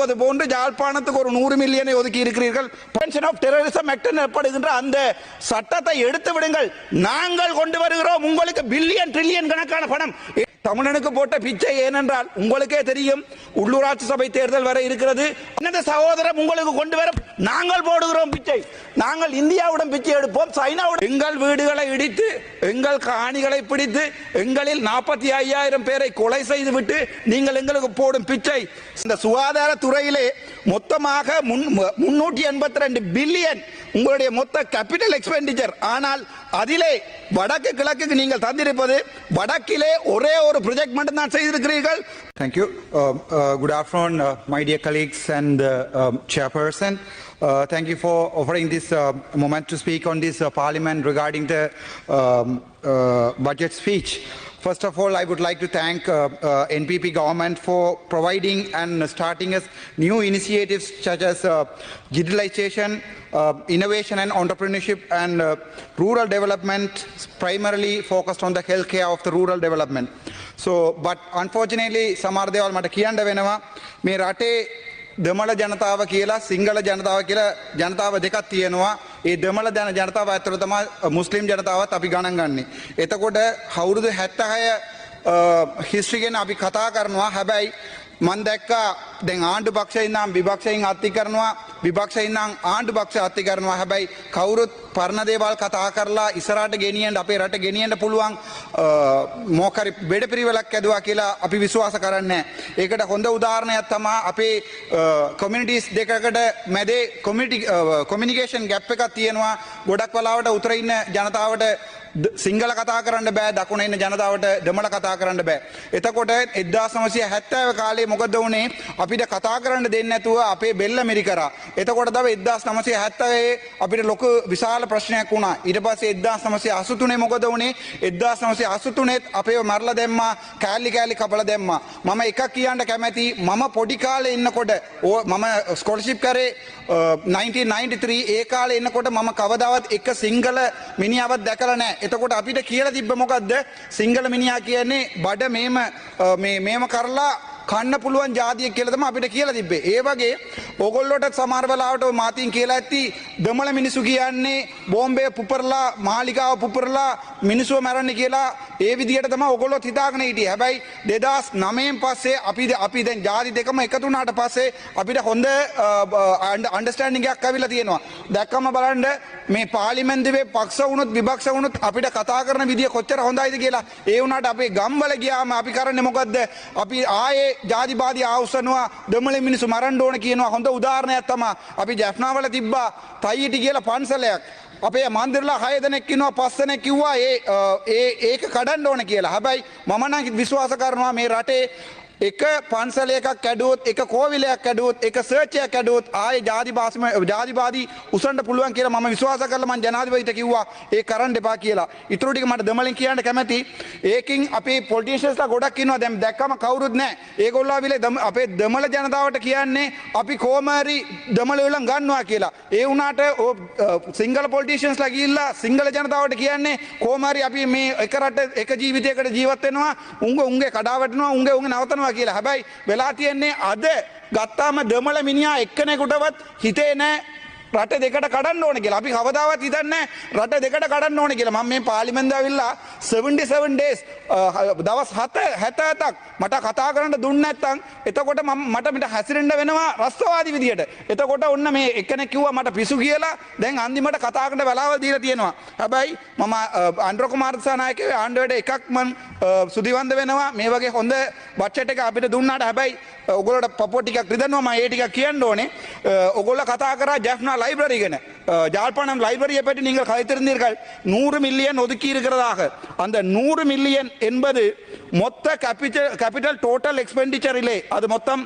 ஒதுக்குவது போன்று யாழ்ப்பாணத்துக்கு ஒரு நூறு மில்லியனை ஒதுக்கி இருக்கிறீர்கள். பென்ஷன் ஆஃப் டெரரிசம் ஆக்ட் எனப்படுகின்ற அந்த சட்டத்தை எடுத்து விடுங்கள். நாங்கள் கொண்டு வருகிறோம். உங்களுக்கு பில்லியன் ட்ரில்லியன் கணக்கான பணம். தமிழனுக்கு போட்ட பிச்சை ஏனென்றால் உங்களுக்கே தெரியும் உள்ளூராட்சி சபை தேர்தல் வர இருக்கிறது. என்னது சகோதரம் உங்களுக்கு கொண்டு வர நாங்கள் போடுகிறோம் பிச்சை. நாங்கள் இந்தியாவுடன் பிச்சை எடுப்போம் சைனாவுடன் எங்கள் வீடுகளை இடித்து எங்கள் காணிகளை பிடித்து எங்களில் நாற்பத்தி ஐயாயிரம் பேரை கொலை செய்து விட்டு நீங்கள் எங்களுக்கு போடும் பிச்சை. இந்த சுகாதார துறையிலே மொத்தமாக முன்னூற்றி எண்பத்தி ரெண்டு பில்லியன் உங்களுடைய மொத்த கேபிட்டல் எக்ஸ்பெண்டிச்சர் ஆனால் அதிலே வடக்கு கிழக்குக்கு நீங்கள் தந்திருப்பது வடக்கிலே ஒரே ஒரு ப்ரொஜெக்ட் மட்டும் தான் செய்திருக்கிறீர்கள் Thank you. Um, uh, Good afternoon, uh, my dear colleagues and uh, um, chairperson. Uh, Thank you for offering this uh, moment to speak on this uh, parliament regarding the um, uh, budget speech. First of all, I would like to thank uh, uh, NPP government for providing and starting us new initiatives such as uh, digitalization, uh, innovation and entrepreneurship and uh, rural development primarily focused on the healthcare of the rural development. So, but unfortunately, සමහර දේවල් මට කියන්න වෙනවා මේ රටේ දෙමළ ජනතාව කියලා සිංහල ජනතාව කියලා ජනතාව දෙකක් තියෙනවා. ඒ දෙමළ ජන ජනතාව ඇතුළ තමයි මුස්ලිම් ජනතාවත් අපි ගණන් ගන්නේ. එතකොට අවුරුදු 76 හිස්ට්‍රි ගැන අපි කතා කරනවා. හැබැයි මන් දැක්කා දැන් ආණ්ඩු පක්ෂයෙන් නම් විපක්ෂයෙන් අත්ති කරනවා විපක්ෂයෙන් නම් ආණ්ඩු පක්ෂ අත්ති කරනවා. හැබැයි කවුරුත් පරණ දේවල් කතා කරලා ඉස්සරහට ගෙනියන්න අපේ රට ගෙනියන්න පුළුවන් මොකරි බෙඩ පිරිවෙලක් ඇදවා කියලා අපි විශ්වාස කරන්නේ ඒකට හොඳ උදාහරණයක් තමා අපේ කොමිනිටිස් දෙකකට මැදේ කොමිටි කොමිනිකේෂන් ගැප් එකක් තියෙනවා. ගොඩක් වලාවට උතර ඉන්න ජනතාවට ද- සිංහල කතා කරන්න බෑ දකුණ ඉන්න ජනතාවට දෙමළ කතා කරන්න බෑ. එතකොට එදදා සමසය හැත්තෑව කාලේ මොකද වනේ අපිට කතා කරන්න දෙන්න ඇතුව අපේ බෙල්ල මිරි කර. එතකොට දව එදදාස් නමසය හැත්තවේ අපිට ලොක විශාල ප්‍රශ්නයක් වුණා ඉට පස්සේ එදදා සමසය අසුතුනේ මොකද වනේ එදදා සමසය අසුතුනෙත් අපේ මරල දෙම්මා කෑල්ලි කෑලි කපල දෙම්ම. මම එකක් කියන්න කැමැති මම පොඩිකාල එන්නකොට ඕ මම ස්කොලශිප් කරේ අ, 1993 ඒ කාල එන්නකොට මම කවදාවත් එක සිංහල මිනිියාවත් දැකල නෑ එතකොට අපිට කියල තිබ්බ මොකක්ද සිංහල මිනිා කියන්නේ බඩ මේම අ, මේ- මේම කරලා කන්න පුළුවන් ජාතිය කියලතම අපිට කියලා තිබේ ඒ වගේ ඔගොල්ලොට සමාර්වලාවට මාතින් කියලා ඇත්ති දමල මිනිසු කියන්නේ බෝම්බය පුපරලා මාලිකාව පුපරලා මිනිසුව මැරන්න කියලා ඒ විදිහට තම ඔගොල්ලොත් හිතාගෙන හිටිය. හැබැයි දෙදස් නමයෙන් පස්සේ අපි අපි දැන් ජාති දෙකම එකතුනාට පස්සේ අපිට හොඳ අන්ඩස්ටෑන්ඩිගයක් ඇවිල තියෙනවා. දැක්කම බලන්ඩ මේ පාලිමැන්දිවේ පක්ෂ වුණුත් විභක්ෂ වුණුත් අපිට කතා කරන විදිිය කොච්චර හොඳයිද කියලා. ඒ වුණට අපේ ගම්බල ගියාම අපි කරන්න මොකක්ද අපි ආයේ වගේ ජාතිපාති ආවස්සනවා දෙමළ මිනිස්සු මරන්න ඕන කියනවා හොඳ උදාහරණයක් තමයි අපි ජැෆ්නාවල තිබ්බා තයිටි කියලා පන්සලයක් අපේ මන්දිරලා හය දෙනෙක් කිනවා පස් දෙනෙක් කිව්වා ඒ ඒක කඩන්න ඕන කියලා. හැබැයි මම නම් විශ්වාස කරනවා මේ රටේ එක පන්සල එකක් කැඩුවොත් එක කෝවිලයක් කැඩුවොත් එක සර්චයක් කැඩුවොත් ආය ජාති පාසම ජාතිවාදී උසන්ට පුළුවන් කියලා මම විශ්වාස කරලා මම ජනාධිපතිට කිව්වා ඒ කරන්න එපා කියලා. ඊටු ටික මට දෙමළෙන් කියන්න කැමැති. ඒකින් අපේ පොලිටිෂියන්ස්ලා ගොඩක් ඉන්නවා දැන් දැක්කම කවුරුත් නැහැ. ඒගොල්ලෝ ආවිලේ දම- අපේ දෙමළ ජනතාවට කියන්නේ අපි කොහමරි දෙමළ වලන් ගන්නවා කියලා. ඒ වුණාට ඕ, අ, සිංගල පොලිටිෂියන්ස්ලා ගිහිල්ලා සිංගල ජනතාවට කියන්නේ කොහමරි අපි මේ එක රට එක ජීවිතයකට ජීවත් වෙනවා උංග උන්ගේ කඩාවැටෙනවා උන්ගේ උන්ගේ නවතනවා කියලා. හැබැයි වෙලා තියෙන්නේ අද ගත්තාම දෙමළ මිනිහා එක්කෙනෙකුටවත් හිතේ නෑ රට දෙකට කඩන්න ඕන කියලා. අපි කවදාවත් හිතන්න රට දෙකට කඩන්න ඕන කියලා. මම මේ පාලිමෙන්ද ඇවිල්ලා 77 days අ, දවස් 7 77ක් මට කතා කරන්න දුන්න නැත්තම් එතකොට මම මට මිට හැසිරෙන්න වෙනවා රස්තවාදී විදියට. එතකොට ඔන්න මේ එක්කෙනෙක් කිව්වා මට පිසු කියලා. දැන් අන්තිමට කතා කරන්න වෙලාවල් දීලා තියෙනවා. හැබැයි මම අන්ඩ්‍ර කුමාර දිසානායකගේ ආණ්ඩුවට එකක් මම අ, සුදිවන්ද වෙනවා. මේ වගේ හොඳ බච්චට එක අපිට දුන්නාට හැබැයි ඔගොලට පපෝ ටිකක් රිදන්නවා මම ඒ ටිකක් කියන්න ඕනේ. අ, ඔගොල්ල කතා කරා ජැෆ්නා லைப்ரரி ஜாழ்ப்பாணம் லைப்ரரியை பற்றி நீங்கள் கதைத்திருந்தீர்கள். நூறு மில்லியன் ஒதுக்கி இருக்கிறதாக. அந்த நூறு மில்லியன் என்பது மொத்த கேபிட்டல் கேபிட்டல் டோட்டல் எக்ஸ்பெண்டிச்சரிலே அது மொத்தம்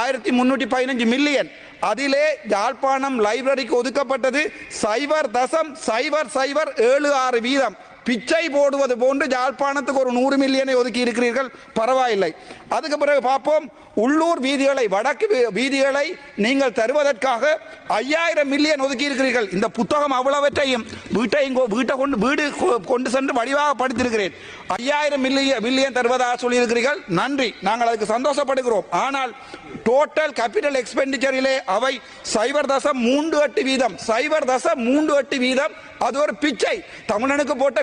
ஆயிரத்தி முன்னூற்றி பதினஞ்சு மில்லியன் அதிலே யாழ்ப்பாணம் லைப்ரரிக்கு ஒதுக்கப்பட்டது சைபர் தசம் சைபர் சைபர் ஏழு ஆறு வீதம். பிச்சை போடுவது போன்று யாழ்ப்பாணத்துக்கு ஒரு நூறு மில்லியனை ஒதுக்கி இருக்கிறீர்கள். பரவாயில்லை. அதுக்கு பிறகு பார்ப்போம். உள்ளூர் வீதிகளை வடக்கு வீதிகளை நீங்கள் தருவதற்காக ஐயாயிரம் மில்லியன் ஒதுக்கி இருக்கிறீர்கள். இந்த புத்தகம் அவ்வளவற்றையும் வீட்டையும் கொ- வீட்டை கொண்டு வீடு கொ- கொண்டு சென்று வடிவாக படித்திருக்கிறேன். ஐயாயிரம் மில்லியன் மில்லியன் தருவதாக சொல்லியிருக்கிறீர்கள். நன்றி. நாங்கள் அதுக்கு சந்தோஷப்படுகிறோம். ஆனால் டோட்டல் கேபிட்டல் எக்ஸ்பெண்டிச்சரிலே அவை சைபர் தசம் மூன்று எட்டு வீதம். சைபர் தசம் மூன்று எட்டு வீதம். அது ஒரு பிச்சை. தமிழனுக்கு போட்ட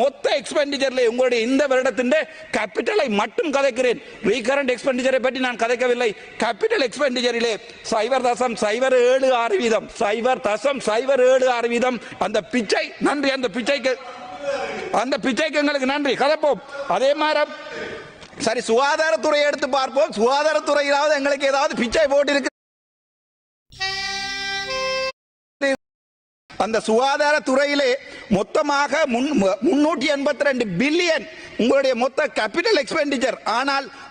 மொத்த எக்ஸ்பெண்டிச்சர்ல உங்களுடைய இந்த வருடத்தின் கேபிட்டலை மட்டும் கதைக்கிறேன். ரீகரண்ட் எக்ஸ்பெண்டிச்சரை பற்றி நான் கதைக்கவில்லை. கேபிட்டல் எக்ஸ்பெண்டிச்சரிலே சைவர் தசம் சைவர் ஏழு ஆறு வீதம். சைவர் தசம் சைவர் ஏழு ஆறு வீதம். அந்த பிச்சை நன்றி அந்த பிச்சைக்கு அந்த பிச்சைக்கு எங்களுக்கு நன்றி. கதைப்போம். அதே மாதிரி சரி சுகாதாரத்துறையை எடுத்து பார்ப்போம். சுகாதாரத்துறையிலாவது எங்களுக்கு ஏதாவது பிச்சை போட்டிருக்கு. அந்த சுகாதாரத்துறையிலே மொத்தமாக முன்- முன்னூற்றி எண்பத்தி ரெண்டு பில்லியன் உங்களுடைய மொத்த கேபிட்டல் எக்ஸ்பெண்டிச்சர் ஆனால்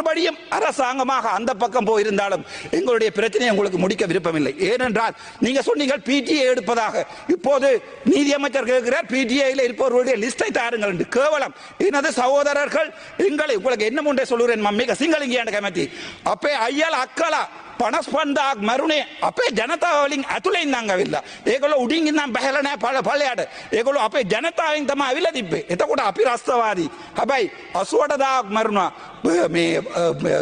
மறுபடியும் அரசாங்கமாக அந்த பக்கம் போயிருந்தாலும் எங்களுடைய பிரச்சனையை உங்களுக்கு முடிக்க விருப்பமில்லை. ஏனென்றால் நீங்க சொன்னீங்கள் பிடிஏ எடுப்பதாக. இப்போது நீதியமைச்சர் கேட்கிறார் பிடிஐயில் இருப்பவர்களுடைய லிஸ்டை தாருங்கள் என்று. கேவலம். எனது சகோதரர்கள் எங்களை உங்களுக்கு என்ன முன்னே சொல்லுகிறேன் மம்மிக சிங்களிங்கியான கமிட்டி. அப்பே ஐயல் அக்கலா ಪಣಸ್ಪಂದಾಗ್ ಮರುಣೆ அப்பே ಜನತಾ ಅವಲಿಂಗ್ ಅತುಲೆಯಿಂದ ಹಂಗವಿಲ್ಲ ಏಗಳು ಉಡಿಂಗಿನ ಬೆಹಲನೆ ಪಳ ಪಳ್ಯಾಡ ಏಗಳು அப்பே ஜனதாவின் தம்மா ತಮ್ಮ ಅವಿಲ್ಲ ದಿಬ್ಬೆ ಎತ ಕೂಡ அபை ಹಬೈ மருணா. මේ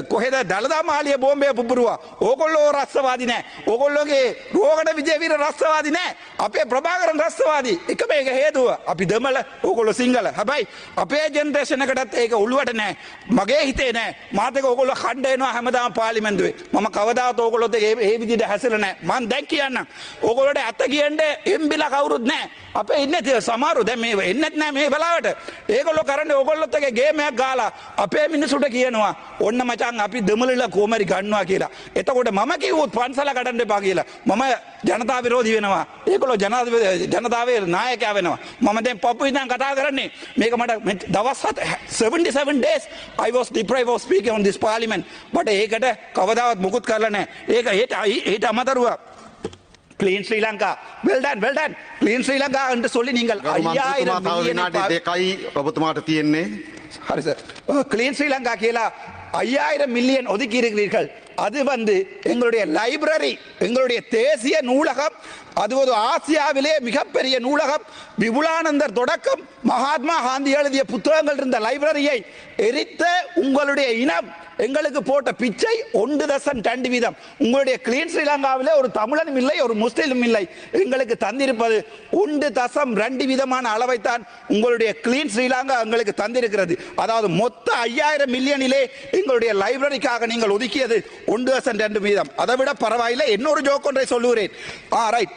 කොහෙද දළදා මාලිය බෝම්බය පුපුරුවා? ඕකොල්ලෝ රස්සවාදි නෑ. ඕකොල්ලොගේ රෝගට විජයවීර රස්සවාදි නෑ. අපේ ප්‍රභාකරන් රස්සවාදී. එක මේක හේතුව. අපි දෙමල ඕකොල්ලො සිංහල. හැබැයි අපේ ජෙන්දේශනකටත් ඒක උළුවට නෑ. මගේ හිතේ නෑ. මාතක ඔකොල්ල කණ්ඩයනවා හැමදාම පාලිමෙන්දුවේ මම කවදාත් ඕකොලොත් ඒ ඒ විදිහට හැසිරෙන්නේ නැහැ මම දැන් කියන්නම්. ඕගොල්ලෝට ඇත්ත කියන්න එම්බිලා කවුරුත් නැහැ අපේ ඉන්නේ තිය සමහරු. දැන් මේ එන්නෙත් නැහැ මේ වෙලාවට. ඒගොල්ලෝ කරන්නේ ඕගොල්ලොත් එක ගේම් එකක් ගාලා. අපේ මිනිසුන්ට කියනවා ඔන්න මචන් අපි දෙමලලා කෝමරි ගන්නවා කියලා. එතකොට මම කිව්වොත් පන්සල කඩන්න එපා කියලා. මම ජනතා විරෝධී වෙනවා. ඒකලෝ ජනතාවේ නායකයා වෙනවා. මම දැන් පපු ඉඳන් කතා කරන්නේ. මේක මට දවස් 77 days I was deprived of speaking on this parliament. බට ඒකට කවදාවත් මුකුත් කරලා නැහැ. ඒක හෙට හෙට අමතරුවා. Clean Sri Lanka well done well done clean Sri Lanka අන්ට සොලි නිගල් අයියා දෙකයි ඔබතුමාට තියෙන්නේ ஹரி சார் கிளீன் ஸ்ரீலங்கா கீழே. ஐயாயிரம் மில்லியன் ஒதுக்கி இருக்கிறீர்கள் அது வந்து எங்களுடைய லைப்ரரி எங்களுடைய தேசிய நூலகம் அது ஒரு ஆசியாவிலே மிகப்பெரிய நூலகம் விபுலானந்தர் தொடக்கம் மகாத்மா காந்தி எழுதிய புத்தகங்கள் இருந்த லைப்ரரியை எரித்த உங்களுடைய இனம் எங்களுக்கு போட்ட பிச்சை ஒன்று தசம் ரெண்டு வீதம். உங்களுடைய கிளீன் ஸ்ரீலங்காவில் ஒரு தமிழனும் இல்லை ஒரு முஸ்லீமும் இல்லை. எங்களுக்கு தந்திருப்பது ஒன்று தசம் ரெண்டு விதமான அளவைத்தான் உங்களுடைய கிளீன் ஸ்ரீலங்கா எங்களுக்கு தந்திருக்கிறது. அதாவது மொத்த ஐயாயிரம் மில்லியனிலே எங்களுடைய லைப்ரரிக்காக நீங்கள் ஒதுக்கியது ஒன்று தசம் ரெண்டு வீதம். அதை விட பரவாயில்லை இன்னொரு ஜோக் ஒன்றை சொல்லுகிறேன். ஆ ரைட்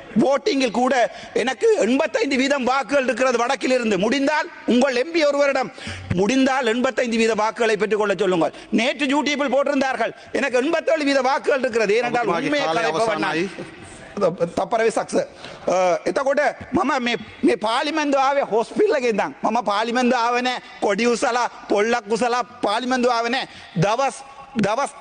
ஓட்டிங்கில் கூட எனக்கு எண்பத்தைந்து வீதம் வாக்குகள் இருக்கிறது வடக்கில் இருந்து முடிந்தால் உங்கள் எம்பி ஒருவரிடம் முடிந்தால் எண்பத்தைந்து வீத வாக்குகளை பெற்றுக்கொள்ள சொல்லுங்கள் நேற்று யூடியூப்பில் போட்டிருந்தார்கள் எனக்கு எண்பத்தேழு வீத வாக்குகள் இருக்கிறது ஏனென்றால் உண்மையை கலைப்பவன் తప్పరవి సక్సెస్ ఇతకొటే మమ్మ మీ మీ పాలిమెందు ఆవే హాస్పిటల్కి ఇందాం మమ్మ పాలిమెందు ఆవనే కొడి பொள்ள குசலா பாலிமந்து ஆவனே தவஸ் දවස් දවස්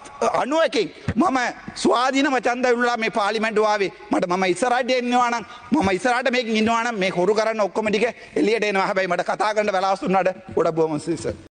අනුවකින් මම ස්වාධීනම චන්ද විල්ලා මේ පාලිමෙන්ට් ආවේ. මට මම ඉස්සරහට එන්නවා නම් මම ඉස්සරහට මේක ඉන්නවා නම් මේ හොරු කරන්න ඔක්කොම ටික එළියට එනවා. හැබැයි මට කතා කරන්න වෙලාවක් දුන්නාට ගොඩක් බොහොම සිසර්